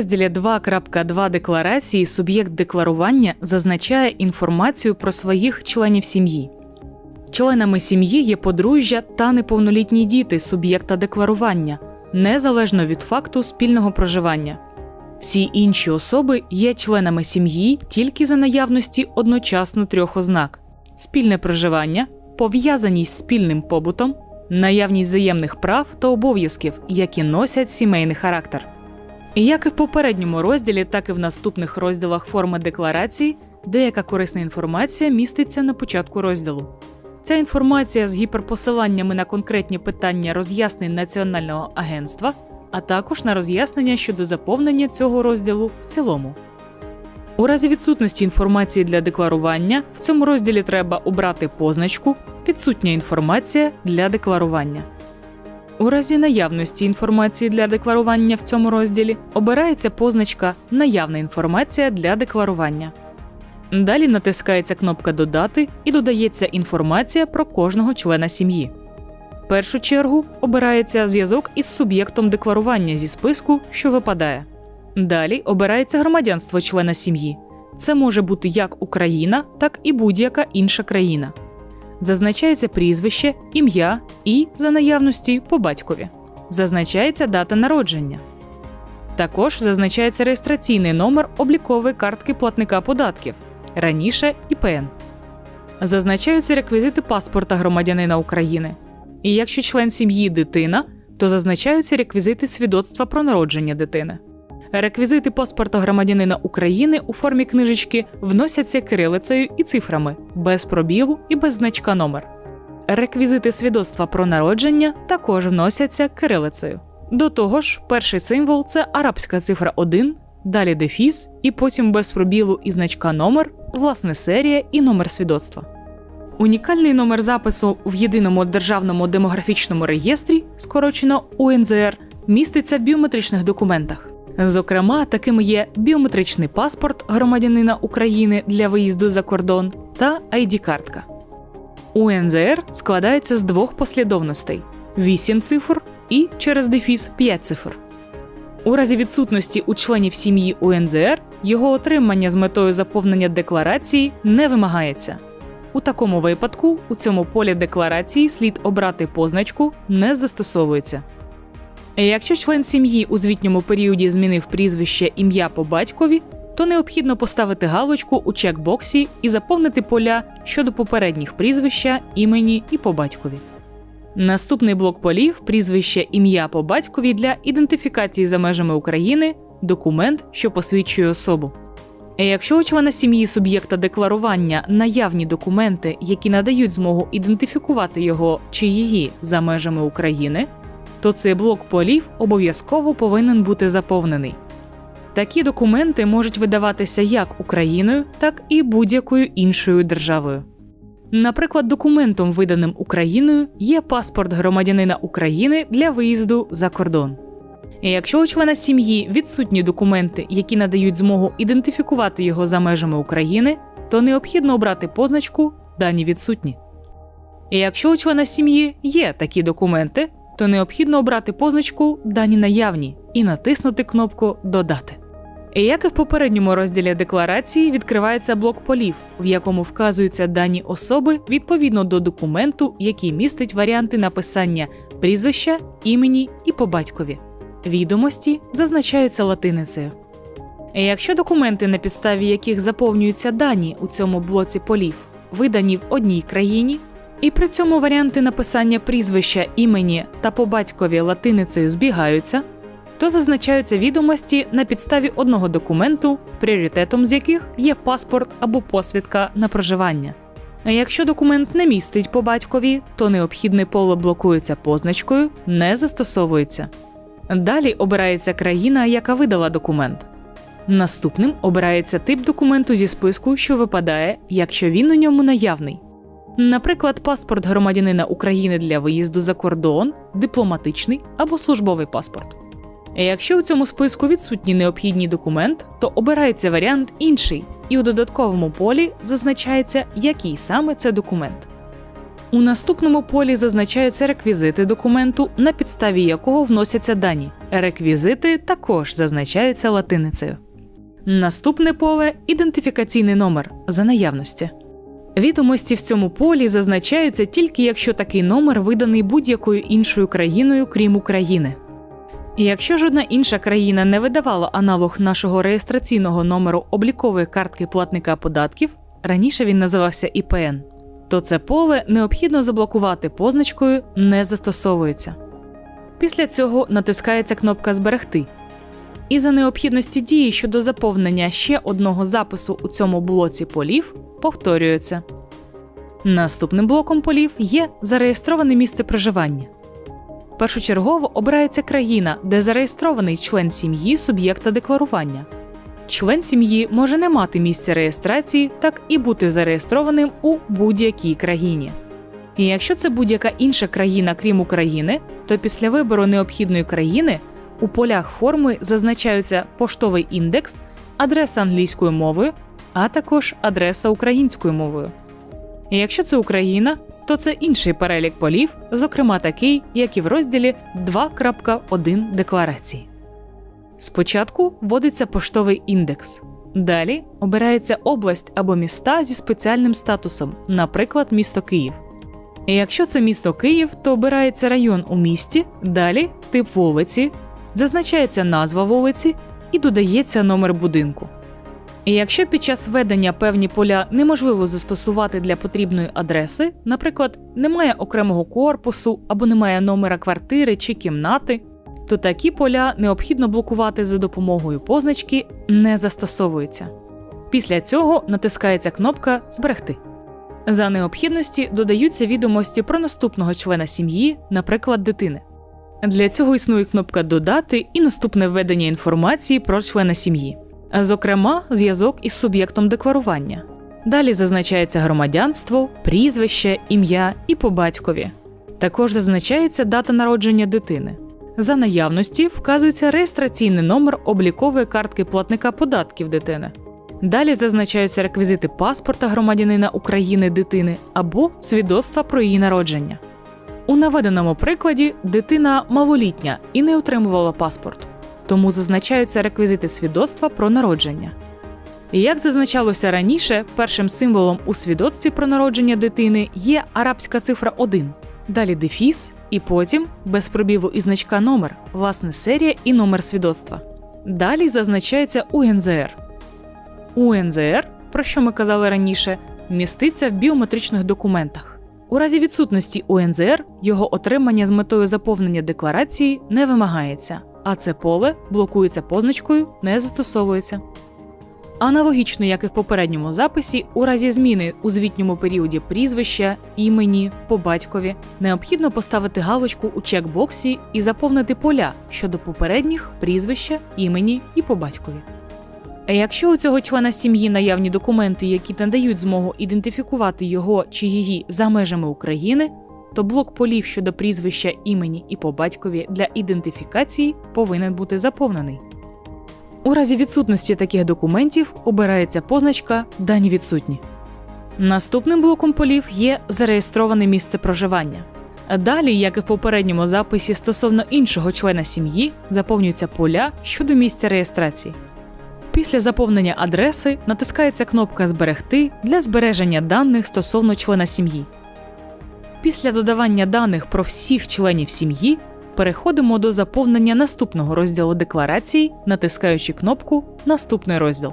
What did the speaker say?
розділі 2.2 декларації суб'єкт декларування зазначає інформацію про своїх членів сім'ї. Членами сім'ї є подружжя та неповнолітні діти суб'єкта декларування, незалежно від факту спільного проживання. Всі інші особи є членами сім'ї тільки за наявності одночасно трьох ознак: спільне проживання, пов'язаність з спільним побутом, наявність взаємних прав та обов'язків, які носять сімейний характер. Як і в попередньому розділі, так і в наступних розділах форми декларації, деяка корисна інформація міститься на початку розділу. Ця інформація з гіперпосиланнями на конкретні питання роз'яснень Національного агентства, а також на роз'яснення щодо заповнення цього розділу в цілому. У разі відсутності інформації для декларування в цьому розділі треба обрати позначку Відсутня інформація для декларування. У разі наявності інформації для декларування в цьому розділі обирається позначка Наявна інформація для декларування. Далі натискається кнопка Додати і додається інформація про кожного члена сім'ї. В першу чергу обирається зв'язок із суб'єктом декларування зі списку, що випадає. Далі обирається громадянство члена сім'ї. Це може бути як Україна, так і будь-яка інша країна. Зазначається прізвище, ім'я і, за наявності, по батькові. Зазначається дата народження. Також зазначається реєстраційний номер облікової картки платника податків раніше ІПН. Зазначаються реквізити паспорта громадянина України. І якщо член сім'ї дитина, то зазначаються реквізити свідоцтва про народження дитини. Реквізити паспорта громадянина України у формі книжечки вносяться кирилицею і цифрами без пробілу і без значка номер. Реквізити свідоцтва про народження також вносяться кирилицею. До того ж, перший символ це арабська цифра 1, далі дефіс, і потім без пробілу і значка номер, власне серія і номер свідоцтва. Унікальний номер запису в єдиному державному демографічному реєстрі, скорочено УНЗР, міститься в біометричних документах. Зокрема, такими є біометричний паспорт громадянина України для виїзду за кордон та ID-картка. УНЗР складається з двох послідовностей: 8 цифр і через дефіс 5 цифр. У разі відсутності у членів сім'ї УНЗР його отримання з метою заповнення декларації не вимагається. У такому випадку у цьому полі декларації слід обрати позначку не застосовується. Якщо член сім'ї у звітньому періоді змінив прізвище ім'я по батькові, то необхідно поставити галочку у чекбоксі і заповнити поля щодо попередніх прізвища, імені і по батькові. Наступний блок полів прізвище ім'я по батькові для ідентифікації за межами України документ, що посвідчує особу. Якщо у члена сім'ї суб'єкта декларування наявні документи, які надають змогу ідентифікувати його чи її за межами України, то цей блок полів обов'язково повинен бути заповнений. Такі документи можуть видаватися як Україною, так і будь-якою іншою державою. Наприклад, документом, виданим Україною, є паспорт громадянина України для виїзду за кордон. І якщо у члена сім'ї відсутні документи, які надають змогу ідентифікувати його за межами України, то необхідно обрати позначку Дані відсутні. І якщо у члена сім'ї є такі документи, то необхідно обрати позначку Дані наявні і натиснути кнопку Додати. І як і в попередньому розділі декларації відкривається блок полів, в якому вказуються дані особи відповідно до документу, який містить варіанти написання прізвища, імені і по батькові. Відомості зазначаються латиницею. І якщо документи, на підставі яких заповнюються дані у цьому блоці полів, видані в одній країні, і при цьому варіанти написання прізвища імені та по батькові латиницею збігаються, то зазначаються відомості на підставі одного документу, пріоритетом з яких є паспорт або посвідка на проживання. А якщо документ не містить по батькові, то необхідне поле блокується позначкою не застосовується. Далі обирається країна, яка видала документ. Наступним обирається тип документу зі списку, що випадає, якщо він у ньому наявний. Наприклад, паспорт громадянина України для виїзду за кордон, дипломатичний або службовий паспорт. Якщо у цьому списку відсутній необхідний документ, то обирається варіант інший, і у додатковому полі зазначається, який саме це документ. У наступному полі зазначаються реквізити документу, на підставі якого вносяться дані. Реквізити також зазначаються латиницею. Наступне поле ідентифікаційний номер за наявності. Відомості в цьому полі зазначаються тільки якщо такий номер виданий будь-якою іншою країною, крім України. І якщо жодна інша країна не видавала аналог нашого реєстраційного номеру облікової картки платника податків, раніше він називався ІПН, то це поле необхідно заблокувати позначкою Не застосовується. Після цього натискається кнопка Зберегти. І за необхідності дії щодо заповнення ще одного запису у цьому блоці полів повторюється. Наступним блоком полів є зареєстроване місце проживання. Першочергово обирається країна, де зареєстрований член сім'ї суб'єкта декларування. Член сім'ї може не мати місця реєстрації, так і бути зареєстрованим у будь-якій країні. І якщо це будь-яка інша країна, крім України, то після вибору необхідної країни у полях форми зазначаються поштовий індекс, адреса англійською мовою, а також адреса українською мовою. Якщо це Україна, то це інший перелік полів, зокрема такий, як і в розділі 2.1 декларації. Спочатку вводиться поштовий індекс. Далі обирається область або міста зі спеціальним статусом, наприклад, місто Київ. Якщо це місто Київ, то обирається район у місті, далі тип вулиці, зазначається назва вулиці і додається номер будинку. І якщо під час введення певні поля неможливо застосувати для потрібної адреси, наприклад, немає окремого корпусу або немає номера квартири чи кімнати, то такі поля необхідно блокувати за допомогою позначки Не застосовується. Після цього натискається кнопка Зберегти. За необхідності додаються відомості про наступного члена сім'ї, наприклад, дитини. Для цього існує кнопка Додати і наступне введення інформації про члена сім'ї, зокрема, зв'язок із суб'єктом декларування. Далі зазначається громадянство, прізвище, ім'я і по батькові. Також зазначається дата народження дитини. За наявності вказується реєстраційний номер облікової картки платника податків дитини. Далі зазначаються реквізити паспорта громадянина України дитини або свідоцтва про її народження. У наведеному прикладі дитина малолітня і не отримувала паспорт, тому зазначаються реквізити свідоцтва про народження. Як зазначалося раніше, першим символом у свідоцтві про народження дитини є арабська цифра 1, далі дефіс, і потім без пробіву і значка номер, власне серія і номер свідоцтва. Далі зазначається УНЗР. УНЗР, про що ми казали раніше, міститься в біометричних документах. У разі відсутності УНЗР його отримання з метою заповнення декларації не вимагається, а це поле блокується позначкою не застосовується. Аналогічно, як і в попередньому записі, у разі зміни у звітньому періоді прізвища, імені, по батькові необхідно поставити галочку у чекбоксі і заповнити поля щодо попередніх прізвища, імені і по батькові. А якщо у цього члена сім'ї наявні документи, які надають змогу ідентифікувати його чи її за межами України, то блок полів щодо прізвища імені і по батькові для ідентифікації повинен бути заповнений. У разі відсутності таких документів обирається позначка Дані відсутні. Наступним блоком полів є зареєстроване місце проживання. Далі, як і в попередньому записі стосовно іншого члена сім'ї, заповнюються поля щодо місця реєстрації. Після заповнення адреси натискається кнопка Зберегти для збереження даних стосовно члена сім'ї. Після додавання даних про всіх членів сім'ї переходимо до заповнення наступного розділу декларації, натискаючи кнопку Наступний розділ.